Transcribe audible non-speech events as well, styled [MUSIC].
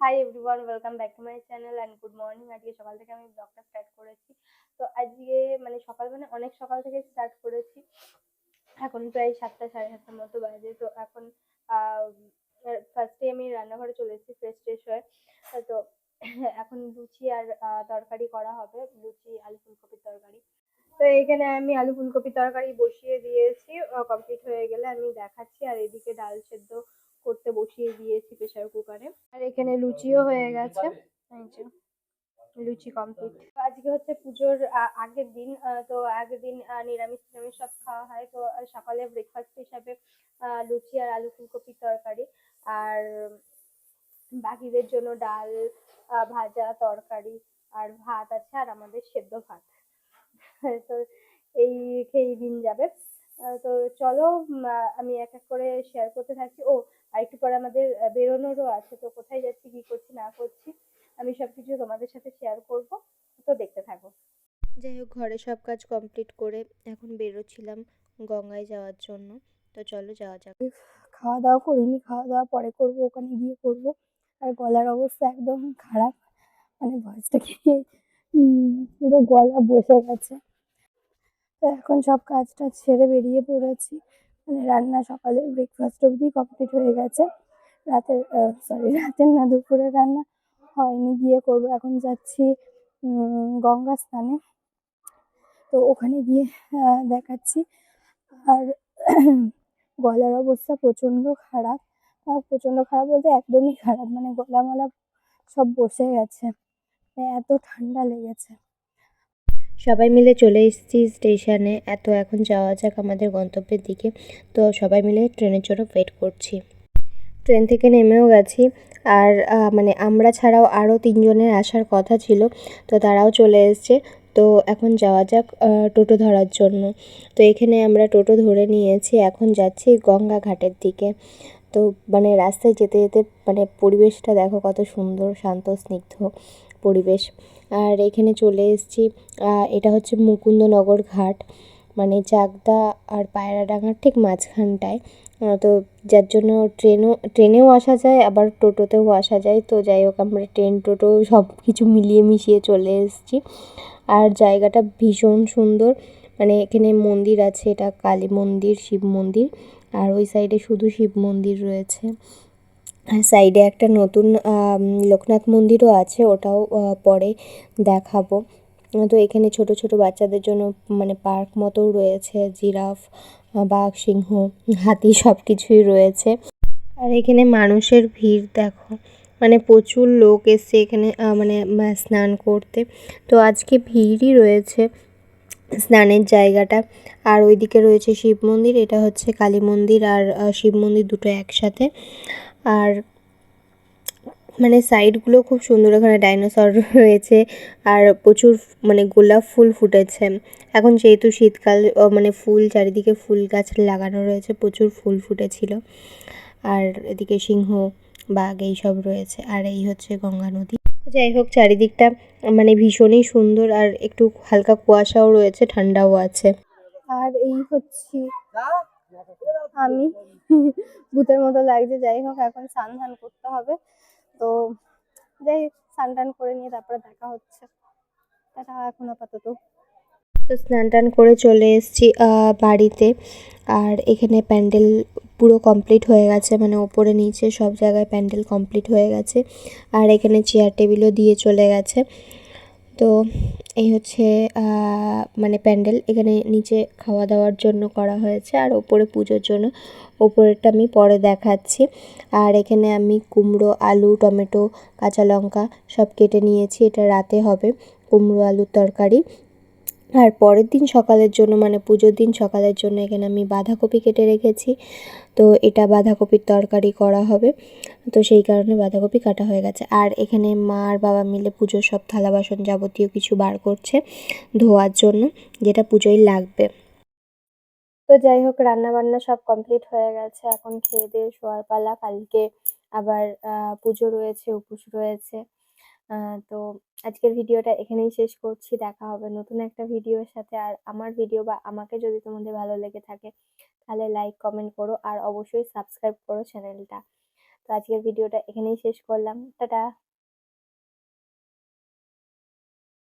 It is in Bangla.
Hi everyone welcome back to my channel and good morning আজকে সকাল থেকে আমি ব্লগটা স্টার্ট করেছি। তো আজকে মানে সকাল মানে অনেক সকাল থেকে স্টার্ট করেছি। এখন প্রায় সাতটা, সাড়ে সাতটার মতো বাজে। তো এখন ফার্স্টে আমি রান্নাঘরে চলে এসেছি ফ্রেশ ট্রেশ হয়ে। তো এখন লুচি আর তরকারি করা হবে। লুচি, আলু ফুলকপির তরকারি। তো এখানে আমি আলু ফুলকপির তরকারি বসিয়ে দিয়েছি। কমপ্লিট হয়ে গেলে আমি দেখাচ্ছি। আর এদিকে ডাল সেদ্ধ করতে বসিয়ে দিয়েছি প্রেসার কুকারে আর এখানে লুচিও হয়ে গেছে। লুচি কমপ্লিট আজকে হচ্ছে পুজোর আগের দিন তো আগের দিন নিরামিষ নিরামিষ সব খাওয়া হয়। তো সকালে ব্রেকফাস্ট হিসাবে লুচি আর আলু ফুলকপির তরকারি। আর বাকিদের জন্য ডাল ভাজা তরকারি আর ভাত আছে, আর আমাদের সেদ্ধ ভাত। [LAUGHS] তো এই খেয়েই দিন যাবে। তো চলো আমি এক এক করে শেয়ার করতে থাকি। ও আর একটু পরে আমাদের বেরোনোরও আছে তো কোথায় যাচ্ছি কি করছি না করছি আমি সবকিছু তোমাদের সাথে শেয়ার করব। তো দেখতে থাকো। যাই হোক ঘরে সব কাজ কমপ্লিট করে এখন বেরোচ্ছিলাম গঙ্গায় যাওয়ার জন্য। তো চলো যাওয়া যাক। খাওয়া দাওয়া করিনি খাওয়া দাওয়া পরে করব ওখানে গিয়ে করব। আর গলার অবস্থা একদম খারাপ মানে ভয়েসটা কি পুরো গলা বসে গেছে। তো এখন সব কাজ টাজ ছেড়ে বেরিয়ে পড়েছি। মানে রান্না সকালে ব্রেকফাস্ট অবধি কমপ্লিট হয়ে গেছে। রাতের সরি রাতের না দুপুরের রান্না হয়নি, গিয়ে করব। এখন যাচ্ছি গঙ্গা স্থানে তো ওখানে গিয়ে দেখাচ্ছি। আর [CLEARS THROAT] গলার অবস্থা প্রচণ্ড খারাপ। প্রচণ্ড খারাপ বলতে একদমই খারাপ। মানে গলা মলা সব বসে গেছে। মানে এত ঠান্ডা লেগেছে। সবাই মিলে চলে এসেছি স্টেশনে। এত এখন যাওয়া যাক আমাদের গন্তব্যের দিকে। তো সবাই মিলে ট্রেনের জন্য ওয়েট করছি। ট্রেন থেকে নেমেও গেছি। আর মানে আমরা ছাড়াও আরও তিনজনের আসার কথা ছিল, তো তারাও চলে এসছে। তো এখন যাওয়া যাক টোটো ধরার জন্য। তো এখানে আমরা টোটো ধরে নিয়েছি, এখন যাচ্ছি গঙ্গা ঘাটের দিকে। তো মানে রাস্তায় যেতে যেতে মানে পরিবেশটা দেখো কত সুন্দর, শান্ত, স্নিগ্ধ। পরিবেশ। আর এখানে চলে এসেছি এটা হচ্ছে মুকুন্দনগর ঘাট। মানে চাকদা আর পায়রাডাঙ্গার ঠিক মাঝখানটায়। তো যার জন্য ট্রেনও, ট্রেনেও আসা যায়, আবার টোটোতেও আসা যায়। তো যাই হোক, আমরা ট্রেন, টোটো সব কিছু মিলিয়ে মিশিয়ে চলে এসেছি। আর জায়গাটা ভীষণ সুন্দর। মানে এখানে মন্দির আছে, এটা কালী মন্দির, শিব মন্দির। আর ওই সাইডে শুধু শিব মন্দির রয়েছে। সাইডে একটা নতুন লোকনাথ মন্দিরও আছে, ওটাও পরে দেখাবো। তো এখানে ছোট ছোট বাচ্চাদের জন্য মানে পার্ক মতোও রয়েছে, জিরাফ বাঘ, সিংহ, হাতি সব কিছুই রয়েছে। আর এখানে মানুষের ভিড় দেখো মানে প্রচুর লোক এসছে এখানে মানে স্নান করতে। তো আজকে ভিড়ই রয়েছে। স্নানের জায়গাটা। আর ওইদিকে রয়েছে শিব মন্দির, এটা হচ্ছে কালী মন্দির আর শিব মন্দির দুটো একসাথে। আর মানে সাইডগুলো খুব সুন্দর, ওখানে ডাইনোসর [LAUGHS] রয়েছে আর প্রচুর মানে গোলাপ ফুল ফুটেছে। এখন যেহেতু শীতকাল মানে ফুল, চারিদিকে ফুল গাছ লাগানো রয়েছে, প্রচুর ফুল ফুটেছিল। আর এদিকে সিংহ, বাঘ, এইসব রয়েছে। আর এই হচ্ছে গঙ্গা নদী। যাই হোক চারিদিকটা মানে ভীষণই সুন্দর আর একটু হালকা কুয়াশাও রয়েছে ঠান্ডাও আছে। আর এই হচ্ছে আমি। ভূতের মতো লাগছে যাই হোক এখন স্নান ধান করতে হবে। তো যাই হোক স্নান টান করে নিয়ে তারপরে দেখা হচ্ছে। টাটা এখন আপাতত। তো স্নান টান করে চলে এসেছি বাড়িতে। আর এখানে প্যান্ডেল পুরো কমপ্লিট হয়ে গেছে মানে ওপরে নিচে সব জায়গায় প্যান্ডেল কমপ্লিট হয়ে গেছে, আর এখানে চেয়ার টেবিলও দিয়ে চলে গেছে। তো এই হচ্ছে মানে প্যান্ডেল, এখানে নিচে খাওয়া দাওয়ার জন্য করা হয়েছে, আর ওপরে পুজোর জন্য। ওপরেরটা আমি পরে দেখাচ্ছি। আর এখানে আমি কুমড়ো, আলু, টমেটো, কাঁচা লঙ্কা সব কেটে নিয়েছি, এটা রাতে হবে, কুমড়ো, আলুর তরকারি। আর পরের দিন সকালের জন্য মানে পুজোর দিন সকালের জন্য এখানে আমি বাঁধাকপি কেটে রেখেছি। তো এটা বাঁধাকপির তরকারি করা হবে। তো সেই কারণে বাঁধাকপি কাটা হয়ে গেছে। আর এখানে মা আর বাবা মিলে পুজোর সব থালা বাসন যাবতীয় কিছু বার করছে ধোয়ার জন্য, যেটা পুজোয় লাগবে। তো যাই হোক রান্না বান্না সব কমপ্লিট হয়ে গেছে। এখন খেয়ে দিয়ে শোয়ার পালা। কালকে আবার পুজো রয়েছে, উপোস রয়েছে। তো আজকের ভিডিওটা এখানেই শেষ করছি। দেখা হবে নতুন একটা ভিডিওর সাথে। আর আমার ভিডিও বা আমাকে যদি তোমাদের ভালো লেগে থাকে, তাহলে লাইক কমেন্ট করো। আর অবশ্যই সাবস্ক্রাইব করো চ্যানেলটা তো আজকের ভিডিওটা এখানেই শেষ করলাম। টাটা!